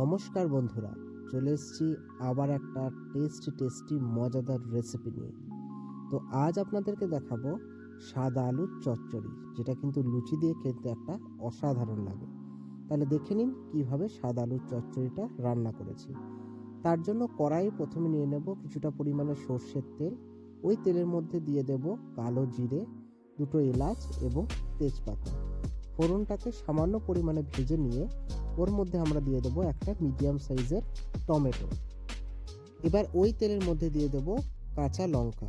নমস্কার বন্ধুরা, চলে এসেছি আবার একটা টেস্টি টেস্টি মজাদার রেসিপি নিয়ে। তো আজ আপনাদেরকে দেখাবো সাদা আলুর চচ্চড়ি, যেটা কিন্তু লুচি দিয়ে খেতে একটা অসাধারণ লাগে। তাহলে দেখে নিন কীভাবে সাদা আলুর চচ্চড়িটা রান্না করেছি। তার জন্য কড়াই প্রথমে নিয়ে নেব কিছুটা পরিমাণে সর্ষের তেল। ওই তেলের মধ্যে দিয়ে দেব কালো জিরে, দুটো এলাচ এবং তেজপাতা। ফোড়নটাকে সামান্য পরিমাণে ভেজে নিয়ে ওর মধ্যে আমরা দিয়ে দেবো একটা মিডিয়াম সাইজের টমেটো এবার ওই তেলের মধ্যে দিয়ে দেব কাঁচা লঙ্কা।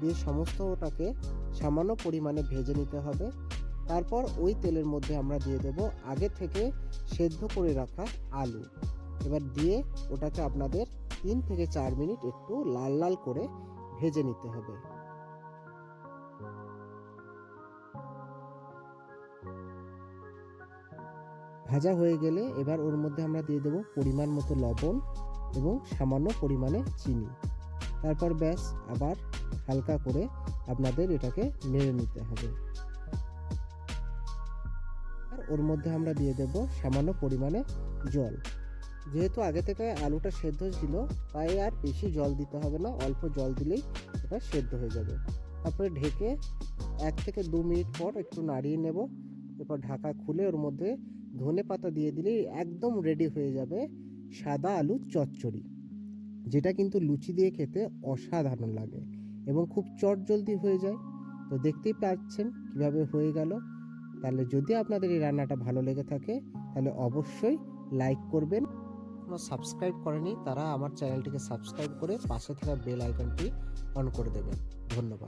দিয়ে সমস্ত ওটাকে সামান্য পরিমাণে ভেজে নিতে হবে। তারপর ওই তেলের মধ্যে আমরা দিয়ে দেব আগে থেকে সেদ্ধ করে রাখা আলু। এবার দিয়ে ওটাকে আপনাদের তিন থেকে চার মিনিট একটু লাল লাল করে ভেজে নিতে হবে। ভাজা হয়ে গেলে এবার ওর মধ্যে আমরা দিয়ে দেবো পরিমাণ মতো লবণ এবং সামান্য পরিমাণে চিনি। তারপর ব্যাস, আবার হালকা করে আপনাদের এটাকে নেড়ে নিতে হবে। আর ওর মধ্যে আমরা দিয়ে দেব সামান্য পরিমাণে জল। যেহেতু আগে থেকে আলুটা সেদ্ধ ছিল, তাই আর বেশি জল দিতে হবে না, অল্প জল দিলেই ওটা সেদ্ধ হয়ে যাবে। তারপরে ঢেকে এক থেকে দু মিনিট পর একটু নাড়িয়ে নেব। এরপর ঢাকা খুলে ওর মধ্যে ধনে পাতা দিয়ে দিলেই একদম রেডি হয়ে যাবে সাদা আলু চচ্চড়ি, যেটা কিন্তু লুচি দিয়ে খেতে অসাধারণ লাগে এবং খুব চট জলদি হয়ে যায়। তো দেখতেই পাচ্ছেন কীভাবে হয়ে গেল। তাহলে যদি আপনাদের এই রান্নাটা ভালো লেগে থাকে, তাহলে অবশ্যই লাইক করবেন। কোনো সাবস্ক্রাইব করেনি, তারা আমার চ্যানেলটিকে সাবস্ক্রাইব করে পাশে থাকা বেল আইকনটি অন করে দেবেন। ধন্যবাদ।